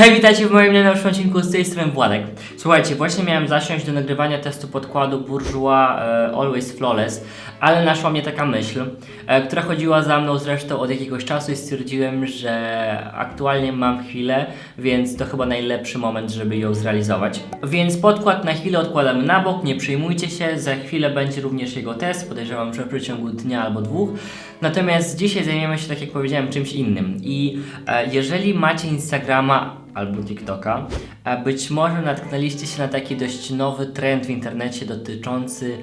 Hej, witajcie w moim najnowszym odcinku z tej strony Władek. Słuchajcie, właśnie miałem zasiąść do nagrywania testu podkładu Bourjois e, Always Flawless, ale naszła mnie taka myśl, e, która chodziła za mną zresztą od jakiegoś czasu i stwierdziłem, że aktualnie mam chwilę, więc to chyba najlepszy moment, żeby ją zrealizować. Więc podkład na chwilę odkładamy na bok, nie przejmujcie się, za chwilę będzie również jego test, podejrzewam, że w przeciągu dnia albo dwóch. Natomiast dzisiaj zajmiemy się, tak jak powiedziałem, czymś innym. I e, jeżeli macie Instagrama albo TikToka, e, być może natknęliście się na taki dość nowy trend w internecie dotyczący,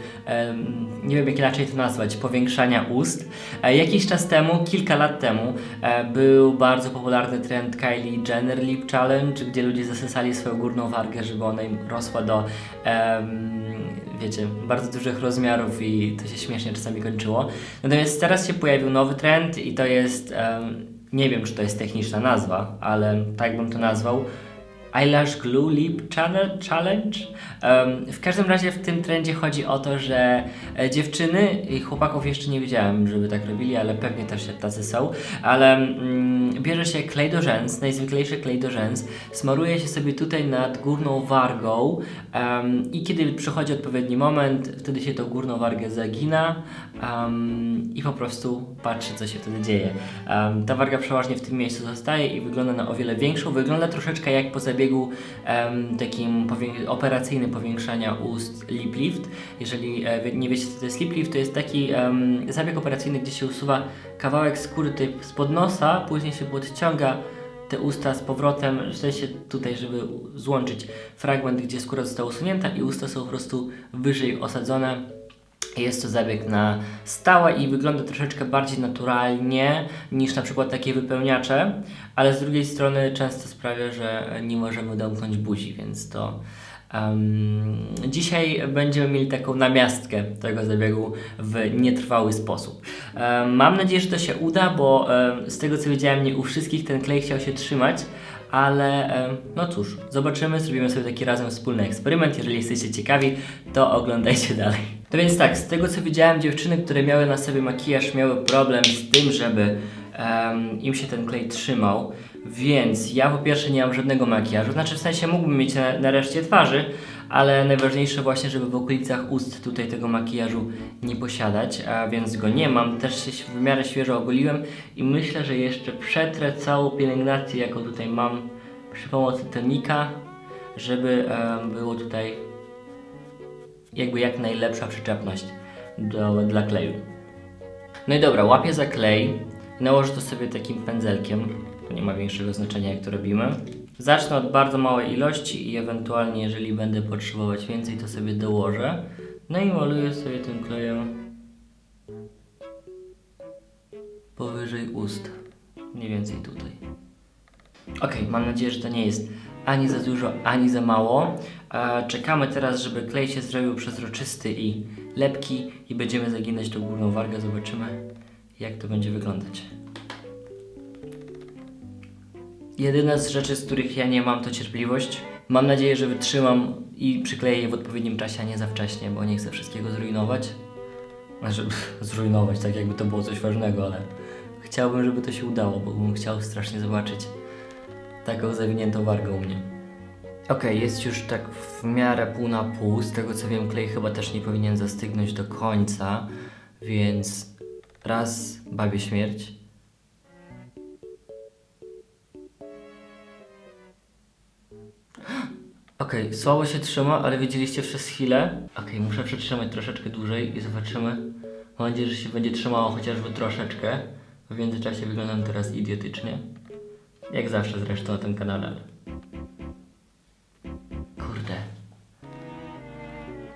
nie wiem jak inaczej to nazwać, powiększania ust. E, jakiś czas temu, kilka lat temu, e, był bardzo popularny trend Kylie Jenner Lip Challenge, gdzie ludzie zasysali swoją górną wargę, żeby ona im rosła do wiecie, bardzo dużych rozmiarów i to się śmiesznie czasami kończyło. Natomiast teraz się pojawił nowy trend i to jest, nie wiem czy to jest techniczna nazwa, ale tak bym to nazwał, Eyelash Glue Lip Challenge. W każdym razie w tym trendzie chodzi o to, że e, dziewczyny i chłopaków jeszcze nie widziałem, żeby tak robili, ale pewnie też się tacy są, ale mm, bierze się klej do rzęs, najzwyklejszy klej do rzęs, smaruje się sobie tutaj nad górną wargą em, i kiedy przychodzi odpowiedni moment, wtedy się tą górną wargę zagina em, i po prostu patrzy, co się wtedy dzieje. Em, ta warga przeważnie w tym miejscu zostaje i wygląda na o wiele większą. Wygląda troszeczkę jak po zabiegu em, takim powię- operacyjnym powiększania ust lip lift. Jeżeli e, nie wiecie, co to jest lip lift, to jest taki em, zabieg operacyjny, gdzie się usuwa kawałek skóry tutaj spod nosa, później się podciąga te usta z powrotem, w sensie tutaj, żeby złączyć fragment, gdzie skóra została usunięta i usta są po prostu wyżej osadzone. Jest to zabieg na stałe i wygląda troszeczkę bardziej naturalnie niż na przykład takie wypełniacze, ale z drugiej strony często sprawia, że nie możemy domknąć buzi, więc to em, dzisiaj będziemy mieli taką namiastkę tego zabiegu w nietrwały sposób. Em, mam nadzieję, że to się uda, bo em, z tego co wiedziałem, nie u wszystkich ten klej chciał się trzymać, ale no cóż, zobaczymy, zrobimy sobie taki razem wspólny eksperyment. Jeżeli jesteście ciekawi, to oglądajcie dalej. To więc tak, z tego co widziałem, dziewczyny, które miały na sobie makijaż, miały problem z tym, żeby im się ten klej trzymał, więc ja po pierwsze nie mam żadnego makijażu, znaczy w sensie mógłbym mieć na, na reszcie twarzy, ale najważniejsze właśnie, żeby w okolicach ust tutaj tego makijażu nie posiadać, a więc go nie mam. Też się w miarę świeżo ogoliłem i myślę, że jeszcze przetrę całą pielęgnację, jaką tutaj mam przy pomocy tonika, żeby było tutaj jakby jak najlepsza przyczepność do, dla kleju. No i dobra, łapię za klej, nałożę to sobie takim pędzelkiem, to nie ma większego znaczenia jak to robimy. Zacznę od bardzo małej ilości i ewentualnie jeżeli będę potrzebować więcej to sobie dołożę. No i maluję sobie tym klejem powyżej ust, mniej więcej tutaj. Ok, mam nadzieję, że to nie jest ani za dużo, ani za mało. E, czekamy teraz, żeby klej się zrobił przezroczysty i lepki i będziemy zaginać tą górną wargę. Zobaczymy, jak to będzie wyglądać. Jedyna z rzeczy, z których ja nie mam, to cierpliwość. Mam nadzieję, że wytrzymam i przykleję je w odpowiednim czasie, a nie za wcześnie, bo nie chcę wszystkiego zrujnować. Znaczy, zrujnować, tak jakby to było coś ważnego, ale chciałbym, żeby to się udało, bo bym chciał strasznie zobaczyć taką zawiniętą wargę u mnie. Okej, jest już tak w miarę pół na pół. Z tego co wiem, klej chyba też nie powinien zastygnąć do końca, więc raz bawię śmierć. Okej, słabo się trzyma, ale widzieliście przez chwilę. Okej, muszę przytrzymać troszeczkę dłużej i zobaczymy. Mam nadzieję, że się będzie trzymało chociażby troszeczkę. W międzyczasie wyglądam teraz idiotycznie. Jak zawsze zresztą na tym kanale. ale- Kurde.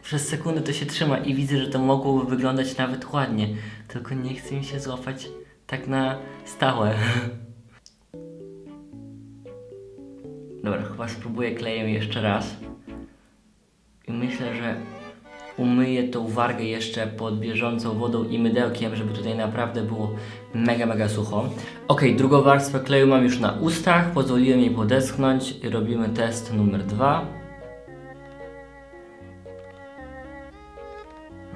Przez sekundę to się trzyma i widzę, że to mogłoby wyglądać nawet ładnie. Tylko nie chce mi się złapać tak na stałe. Dobra, chyba spróbuję klejem jeszcze raz. I myślę, że umyję tą wargę jeszcze pod bieżącą wodą i mydełkiem, żeby tutaj naprawdę było mega, mega sucho. Ok, drugą warstwę kleju mam już na ustach, pozwoliłem jej podeschnąć i robimy test numer dwa.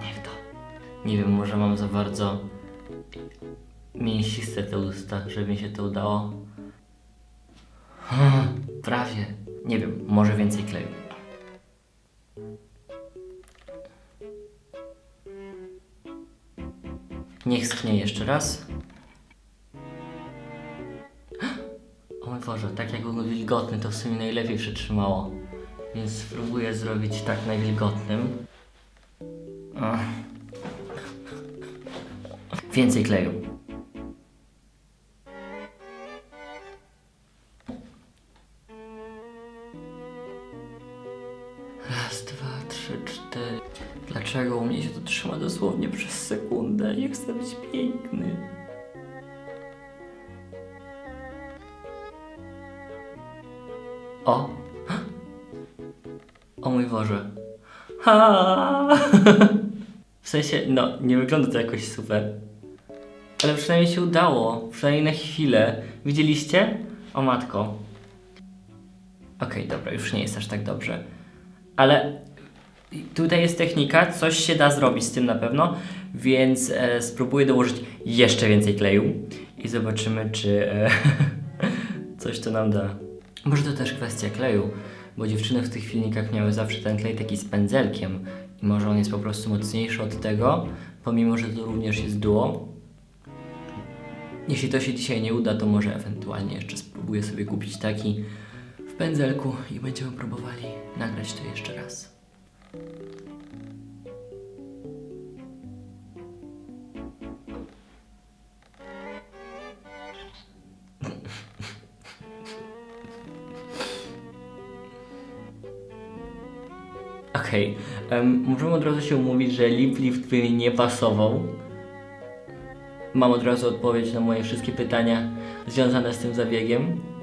Nie w to. Nie wiem, może mam za bardzo mięsiste te usta, żeby mi się to udało. Hmm, Prawie. Nie wiem, może więcej kleju. Niech schnie jeszcze raz. O mój Boże, tak jak był wilgotny, to w sumie najlepiej przetrzymało. Więc spróbuję zrobić tak najwilgotnym. Ach. Więcej kleju. Dwa, trzy, cztery. Dlaczego u mnie się to trzyma dosłownie przez sekundę? Nie chcę być piękny. O! O mój Boże. Ha! W sensie, no, nie wygląda to jakoś super. Ale przynajmniej się udało. Przynajmniej na chwilę. Widzieliście? O matko. Okej, dobra, już nie jest aż tak dobrze. Ale tutaj jest technika, coś się da zrobić z tym na pewno, więc e, spróbuję dołożyć jeszcze więcej kleju i zobaczymy, czy e, coś to nam da. Może to też kwestia kleju, bo dziewczyny w tych filmikach miały zawsze ten klej taki z pędzelkiem i może on jest po prostu mocniejszy od tego, pomimo, że to również jest duo. Jeśli to się dzisiaj nie uda, to może ewentualnie jeszcze spróbuję sobie kupić taki pędzelku i będziemy próbowali nagrać to jeszcze raz. Okej, em, możemy od razu się umówić, że lip lift by mi nie pasował. Mam od razu odpowiedź na moje wszystkie pytania związane z tym zabiegiem.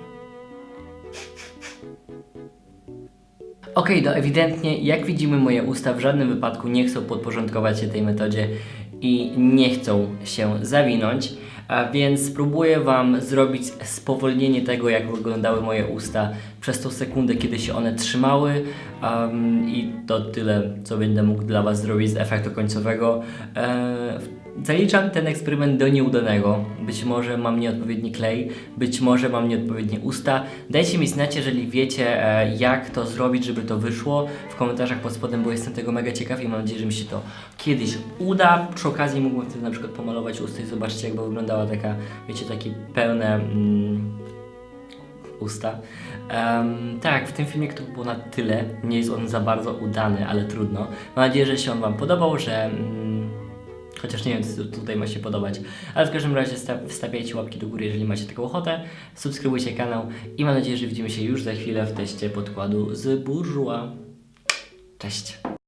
Okej, no ewidentnie, jak widzimy, moje usta w żadnym wypadku nie chcą podporządkować się tej metodzie i nie chcą się zawinąć, a więc spróbuję Wam zrobić spowolnienie tego, jak wyglądały moje usta przez tą sekundę, kiedy się one trzymały um, i to tyle, co będę mógł dla Was zrobić z efektu końcowego. E, Zaliczam ten eksperyment do nieudanego. Być może mam nieodpowiedni klej, być może mam nieodpowiednie usta. Dajcie mi znać, jeżeli wiecie, e, jak to zrobić, żeby to wyszło w komentarzach pod spodem, bo jestem tego mega ciekaw i mam nadzieję, że mi się to kiedyś uda. Przy okazji mógłbym wtedy na przykład pomalować usta i zobaczcie, jakby wyglądała taka, wiecie, takie pełne. Mm, usta. Em, tak, w tym filmie to było na tyle. Nie jest on za bardzo udany, ale trudno. Mam nadzieję, że się on Wam podobał, że. Mm, chociaż nie wiem, co tutaj ma się podobać. Ale w każdym razie sta- wstawiajcie łapki do góry, jeżeli macie taką ochotę. Subskrybujcie kanał i mam nadzieję, że widzimy się już za chwilę w teście podkładu z Bourjois. Cześć!